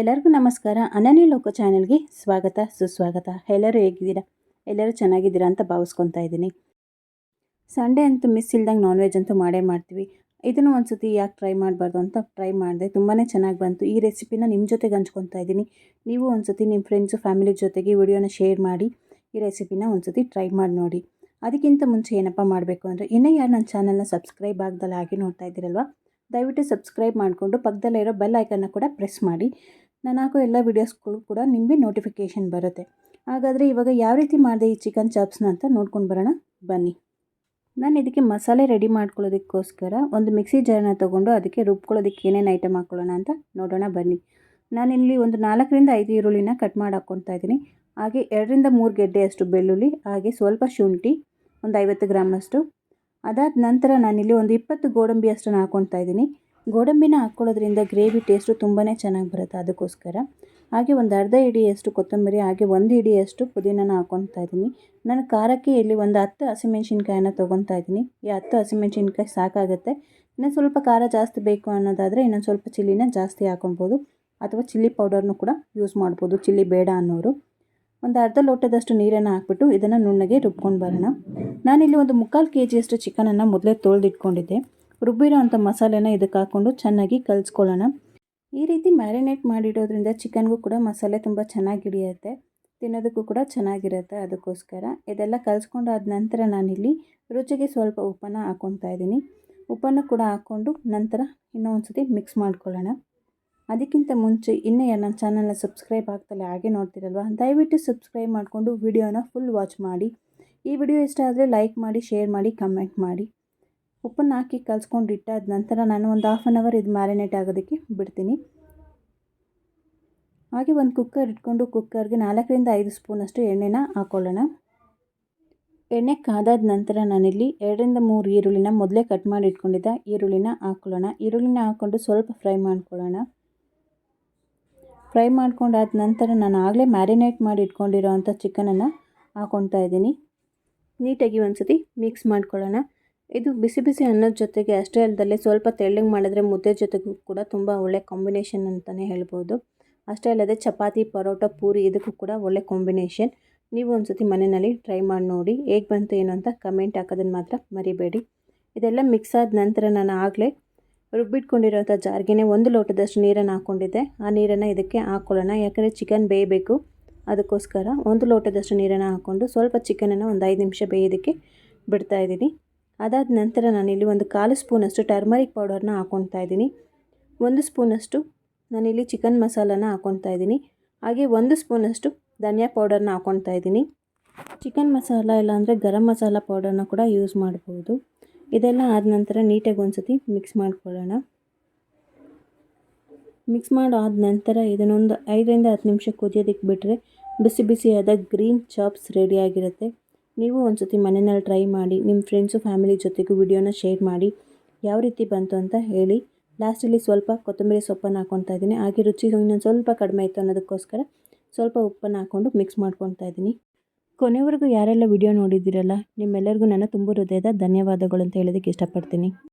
ಎಲ್ಲರಿಗೂ ನಮಸ್ಕಾರ. ಅನನ್ಯ ಲೋಕ ಚಾನೆಲ್ಗೆ ಸ್ವಾಗತ, ಸುಸ್ವಾಗತ. ಎಲ್ಲರೂ ಹೇಗಿದ್ದೀರಾ? ಎಲ್ಲರೂ ಚೆನ್ನಾಗಿದ್ದೀರಾ ಅಂತ ಭಾವಿಸ್ಕೊತಾ ಇದ್ದೀನಿ. ಸಂಡೇ ಅಂತೂ ಮಿಸ್ ಇಲ್ದಂಗೆ ನಾನ್ ವೆಜ್ ಅಂತೂ ಮಾಡೇ ಮಾಡ್ತೀವಿ. ಇದನ್ನು ಒಂದು ಸತಿ ಯಾಕೆ ಟ್ರೈ ಮಾಡಬಾರ್ದು ಅಂತ ಟ್ರೈ ಮಾಡಿದೆ. ತುಂಬಾ ಚೆನ್ನಾಗಿ ಬಂತು. ಈ ರೆಸಿಪಿನ ನಿಮ್ಮ ಜೊತೆಗೆ ಹಂಚ್ಕೊತಾ ಇದ್ದೀನಿ. ನೀವು ಒಂದು ಸತಿ ನಿಮ್ಮ ಫ್ರೆಂಡ್ಸು ಫ್ಯಾಮಿಲಿ ಜೊತೆಗೆ ವಿಡಿಯೋನ ಶೇರ್ ಮಾಡಿ, ಈ ರೆಸಿಪಿನ ಒಂದು ಸತಿ ಟ್ರೈ ಮಾಡಿ ನೋಡಿ. ಅದಕ್ಕಿಂತ ಮುಂಚೆ ಏನಪ್ಪ ಮಾಡಬೇಕು ಅಂದರೆ, ಇನ್ನೂ ಯಾರು ನನ್ನ ಚಾನಲ್ನ ಸಬ್ಸ್ಕ್ರೈಬ್ ಆಗ್ದಲ್ಲ ಹಾಗೆ ನೋಡ್ತಾ ಇದ್ದೀರಲ್ವ? ದಯವಿಟ್ಟು ಸಬ್ಸ್ಕ್ರೈಬ್ ಮಾಡಿಕೊಂಡು ಪಕ್ಕದಲ್ಲೇ ಇರೋ ಬೆಲ್ ಐಕನ್ನ ಕೂಡ ಪ್ರೆಸ್ ಮಾಡಿ. ನಾನು ಹಾಕೋ ಎಲ್ಲ ವೀಡಿಯೋಸ್ಗಳು ಕೂಡ ನಿಮಗೆ ನೋಟಿಫಿಕೇಷನ್ ಬರುತ್ತೆ. ಹಾಗಾದರೆ ಇವಾಗ ಯಾವ ರೀತಿ ಮಾಡಿದೆ ಈ ಚಿಕನ್ ಚಾಪ್ಸ್ನ ಅಂತ ನೋಡ್ಕೊಂಡು ಬರೋಣ. ಬನ್ನಿ. ನಾನು ಇದಕ್ಕೆ ಮಸಾಲೆ ರೆಡಿ ಮಾಡ್ಕೊಳ್ಳೋದಕ್ಕೋಸ್ಕರ ಒಂದು ಮಿಕ್ಸಿ ಜಾರನ್ನ ತೊಗೊಂಡು ಅದಕ್ಕೆ ರುಬ್ಕೊಳ್ಳೋದಕ್ಕೆ ಏನೇನು ಐಟಮ್ ಹಾಕ್ಕೊಳ್ಳೋಣ ಅಂತ ನೋಡೋಣ, ಬನ್ನಿ. ನಾನಿಲ್ಲಿ ಒಂದು ನಾಲ್ಕರಿಂದ ಐದು ಈರುಳ್ಳಿನ ಕಟ್ ಮಾಡಿ ಹಾಕ್ಕೊತಾ ಇದ್ದೀನಿ. ಹಾಗೆ ಎರಡರಿಂದ ಮೂರು ಗೆಡ್ಡೆಯಷ್ಟು ಬೆಳ್ಳುಳ್ಳಿ, ಹಾಗೆ ಸ್ವಲ್ಪ ಶುಂಠಿ, ಒಂದು ಐವತ್ತು ಗ್ರಾಮಷ್ಟು. ಅದಾದ ನಂತರ ನಾನಿಲ್ಲಿ ಒಂದು ಇಪ್ಪತ್ತು ಗೋಡಂಬಿ ಅಷ್ಟನ್ನು ಹಾಕ್ಕೊಳ್ತಾ ಇದ್ದೀನಿ. ಗೋಡಂಬಿನ ಹಾಕ್ಕೊಳ್ಳೋದ್ರಿಂದ ಗ್ರೇವಿ ಟೇಸ್ಟು ತುಂಬಾ ಚೆನ್ನಾಗಿ ಬರುತ್ತೆ ಅದಕ್ಕೋಸ್ಕರ. ಹಾಗೆ ಒಂದು ಅರ್ಧ ಹಿಡಿಯಷ್ಟು ಕೊತ್ತಂಬರಿ, ಹಾಗೆ ಒಂದು ಹಿಡಿಯಷ್ಟು ಪುದೀನನ ಹಾಕ್ಕೊತಾ ಇದ್ದೀನಿ. ನಾನು ಖಾರಕ್ಕೆ ಇಲ್ಲಿ ಒಂದು ಹತ್ತು ಹಸಿಮೆಣ್ಸಿನ್ಕಾಯಿನ ತೊಗೊತಾ ಇದ್ದೀನಿ. ಈ ಹತ್ತು ಹಸಿಮೆಣ್ಸಿನ್ಕಾಯಿ ಸಾಕಾಗುತ್ತೆ. ಇನ್ನು ಸ್ವಲ್ಪ ಖಾರ ಜಾಸ್ತಿ ಬೇಕು ಅನ್ನೋದಾದರೆ ಇನ್ನೊಂದು ಸ್ವಲ್ಪ ಚಿಲ್ಲಿನ ಜಾಸ್ತಿ ಹಾಕೊಬೋದು ಅಥವಾ ಚಿಲ್ಲಿ ಪೌಡರ್ನು ಕೂಡ ಯೂಸ್ ಮಾಡ್ಬೋದು, ಚಿಲ್ಲಿ ಬೇಡ ಅನ್ನೋರು. ಒಂದು ಅರ್ಧ ಲೋಟದಷ್ಟು ನೀರನ್ನು ಹಾಕ್ಬಿಟ್ಟು ಇದನ್ನು ನುಣ್ಣಗೆ ರುಬ್ಕೊಂಡು ಬರೋಣ. ನಾನಿಲ್ಲಿ ಒಂದು ಮುಕ್ಕಾಲು ಕೆ ಜಿಯಷ್ಟು ಚಿಕನನ್ನು ಮೊದಲೇ ತೊಳೆದಿಟ್ಕೊಂಡಿದ್ದೆ. ರುಬ್ಬಿರೋ ಅಂಥ ಮಸಾಲೆನ ಇದಕ್ಕೆ ಹಾಕ್ಕೊಂಡು ಚೆನ್ನಾಗಿ ಕಲಿಸ್ಕೊಳ್ಳೋಣ. ಈ ರೀತಿ ಮ್ಯಾರಿನೇಟ್ ಮಾಡಿಡೋದ್ರಿಂದ ಚಿಕನ್ಗೂ ಕೂಡ ಮಸಾಲೆ ತುಂಬ ಚೆನ್ನಾಗಿ ಹಿಡಿಯುತ್ತೆ. ತಿನ್ನೋದಕ್ಕೂ ಕೂಡ ಚೆನ್ನಾಗಿರುತ್ತೆ ಅದಕ್ಕೋಸ್ಕರ. ಇದೆಲ್ಲ ಕಲಿಸ್ಕೊಂಡಾದ ನಂತರ ನಾನಿಲ್ಲಿ ರುಚಿಗೆ ಸ್ವಲ್ಪ ಉಪ್ಪನ್ನು ಹಾಕ್ಕೊತಾ ಇದ್ದೀನಿ. ಉಪ್ಪನ್ನು ಕೂಡ ಹಾಕ್ಕೊಂಡು ನಂತರ ಇನ್ನೂ ಒಂದು ಸತಿ ಮಿಕ್ಸ್ ಮಾಡ್ಕೊಳ್ಳೋಣ. ಅದಕ್ಕಿಂತ ಮುಂಚೆ ಇನ್ನೂ ನನ್ನ ಚಾನಲ್ನ ಸಬ್ಸ್ಕ್ರೈಬ್ ಆಗ್ತಲ್ಲ ಹಾಗೆ ನೋಡ್ತಿರಲ್ವ, ದಯವಿಟ್ಟು ಸಬ್ಸ್ಕ್ರೈಬ್ ಮಾಡಿಕೊಂಡು ವಿಡಿಯೋನ ಫುಲ್ ವಾಚ್ ಮಾಡಿ. ಈ ವಿಡಿಯೋ ಇಷ್ಟ ಆದರೆ ಲೈಕ್ ಮಾಡಿ, ಶೇರ್ ಮಾಡಿ, ಕಮೆಂಟ್ ಮಾಡಿ. ಉಪ್ಪನ್ನು ಹಾಕಿ ಕಲಿಸ್ಕೊಂಡು ಇಟ್ಟಾದ ನಂತರ ನಾನು ಒಂದು ಹಾಫ್ ಆನ್ ಅವರ್ ಇದು ಮ್ಯಾರಿನೇಟ್ ಆಗೋದಕ್ಕೆ ಬಿಡ್ತೀನಿ. ಹಾಗೆ ಒಂದು ಕುಕ್ಕರ್ ಇಟ್ಕೊಂಡು ಕುಕ್ಕರ್ಗೆ ನಾಲ್ಕರಿಂದ ಐದು ಸ್ಪೂನಷ್ಟು ಎಣ್ಣೆನ ಹಾಕ್ಕೊಳ್ಳೋಣ ಎಣ್ಣೆ ಕಾದಾದ ನಂತರ ನಾನಿಲ್ಲಿ ಎರಡರಿಂದ ಮೂರು ಈರುಳ್ಳಿನ ಮೊದಲೇ ಕಟ್ ಮಾಡಿ ಇಟ್ಕೊಂಡಿದ್ದ ಈರುಳ್ಳಿನ ಹಾಕ್ಕೊಳ್ಳೋಣ ಈರುಳ್ಳಿನ ಹಾಕ್ಕೊಂಡು ಸ್ವಲ್ಪ ಫ್ರೈ ಮಾಡ್ಕೊಳ್ಳೋಣ. ಫ್ರೈ ಮಾಡ್ಕೊಂಡಾದ ನಂತರ ನಾನು ಆಗಲೇ ಮ್ಯಾರಿನೇಟ್ ಮಾಡಿ ಇಟ್ಕೊಂಡಿರೋ ಅಂಥ ಚಿಕನನ್ನು ಹಾಕ್ಕೊತಾ ಇದ್ದೀನಿ. ನೀಟಾಗಿ ಒಂದು ಸತಿ ಮಿಕ್ಸ್ ಮಾಡ್ಕೊಳ್ಳೋಣ. ಇದು ಬಿಸಿ ಬಿಸಿ ಅನ್ನದ ಜೊತೆಗೆ ಅಷ್ಟೇ ಅಲ್ಲದೆ ಸ್ವಲ್ಪ ತೆಳ್ಳಗೆ ಮಾಡಿದ್ರೆ ಮುದ್ದೆ ಜೊತೆಗೂ ಕೂಡ ತುಂಬ ಒಳ್ಳೆ ಕಾಂಬಿನೇಷನ್ ಅಂತಲೇ ಹೇಳ್ಬೋದು. ಅಷ್ಟೇ ಅಲ್ಲದೆ ಚಪಾತಿ, ಪರೋಟ, ಪೂರಿ ಇದಕ್ಕೂ ಕೂಡ ಒಳ್ಳೆ ಕಾಂಬಿನೇಷನ್ ನೀವು ಒಂದು ಸತಿ ಮನೆಯಲ್ಲಿ ಟ್ರೈ ಮಾಡಿ ನೋಡಿ, ಹೇಗೆ ಬಂತು ಏನು ಅಂತ ಕಮೆಂಟ್ ಹಾಕೋದನ್ನು ಮಾತ್ರ ಮರಿಬೇಡಿ. ಇದೆಲ್ಲ ಮಿಕ್ಸ್ ಆದ ನಂತರ ನಾನು ಆಗಲೇ ರುಬ್ಬಿಟ್ಕೊಂಡಿರೋಂಥ ಜಾರ್ಗೆ ಒಂದು ಲೋಟದಷ್ಟು ನೀರನ್ನು ಹಾಕ್ಕೊಂಡಿದ್ದೆ. ಆ ನೀರನ್ನು ಇದಕ್ಕೆ ಹಾಕ್ಕೊಳ್ಳೋಣ ಯಾಕಂದರೆ ಚಿಕನ್ ಬೇಯಬೇಕು. ಅದಕ್ಕೋಸ್ಕರ ಒಂದು ಲೋಟದಷ್ಟು ನೀರನ್ನು ಹಾಕ್ಕೊಂಡು ಸ್ವಲ್ಪ ಚಿಕನನ್ನು ಒಂದು ಐದು ನಿಮಿಷ ಬೇಯೋದಕ್ಕೆ ಬಿಡ್ತಾಯಿದ್ದೀನಿ ಅದಾದ ನಂತರ ನಾನಿಲ್ಲಿ ಒಂದು ಕಾಲು ಸ್ಪೂನಷ್ಟು ಟರ್ಮರಿಕ್ ಪೌಡರ್ನ ಹಾಕ್ಕೊತಾ ಇದ್ದೀನಿ. ಒಂದು ಸ್ಪೂನಷ್ಟು ನಾನಿಲ್ಲಿ ಚಿಕನ್ ಮಸಾಲನ ಹಾಕ್ಕೊತಾ ಇದ್ದೀನಿ. ಹಾಗೆ ಒಂದು ಸ್ಪೂನಷ್ಟು ಧನಿಯಾ ಪೌಡರ್ನ ಹಾಕ್ಕೊತಾ ಇದ್ದೀನಿ. ಚಿಕನ್ ಮಸಾಲ ಇಲ್ಲಾಂದರೆ ಗರಂ ಮಸಾಲ ಪೌಡರ್ನ ಕೂಡ ಯೂಸ್ ಮಾಡ್ಬೋದು. ಇದೆಲ್ಲ ಆದ ನಂತರ ನೀಟಾಗಿ ಒಂದು ಸತಿ ಮಿಕ್ಸ್ ಮಾಡ್ಕೊಳ್ಳೋಣ. ಮಿಕ್ಸ್ ಮಾಡಾದ ನಂತರ ಇದನ್ನೊಂದು ಐದರಿಂದ ಹತ್ತು ನಿಮಿಷ ಕುದಿಯೋದಕ್ಕೆ ಬಿಟ್ಟರೆ ಬಿಸಿ ಬಿಸಿಯಾದ ಗ್ರೀನ್ ಚಾಪ್ಸ್ ರೆಡಿಯಾಗಿರುತ್ತೆ ನೀವು ಒಂದು ಸತಿ ಮನೆಯಲ್ಲಿ ಟ್ರೈ ಮಾಡಿ ನಿಮ್ಮ ಫ್ರೆಂಡ್ಸು ಫ್ಯಾಮಿಲಿ ಜೊತೆಗೂ ವಿಡಿಯೋನ ಶೇರ್ ಮಾಡಿ, ಯಾವ ರೀತಿ ಬಂತು ಅಂತ ಹೇಳಿ. ಲಾಸ್ಟಲ್ಲಿ ಸ್ವಲ್ಪ ಕೊತ್ತಂಬರಿ ಸೊಪ್ಪನ್ನು ಹಾಕ್ಕೊತಾ ಇದ್ದೀನಿ. ಹಾಗೆ ರುಚಿ ಇನ್ನೊಂದು ಸ್ವಲ್ಪ ಕಡಿಮೆ ಇತ್ತು ಅನ್ನೋದಕ್ಕೋಸ್ಕರ ಸ್ವಲ್ಪ ಉಪ್ಪನ್ನು ಹಾಕ್ಕೊಂಡು ಮಿಕ್ಸ್ ಮಾಡ್ಕೊತಾ ಇದ್ದೀನಿ. ಕೊನೆವರೆಗೂ ಯಾರೆಲ್ಲ ವಿಡಿಯೋ ನೋಡಿದ್ದೀರಲ್ಲ, ನಿಮ್ಮೆಲ್ಲರಿಗೂ ನನ್ನ ತುಂಬ ಹೃದಯದ ಧನ್ಯವಾದಗಳು ಅಂತ ಹೇಳೋದಕ್ಕೆ ಇಷ್ಟಪಡ್ತೀನಿ.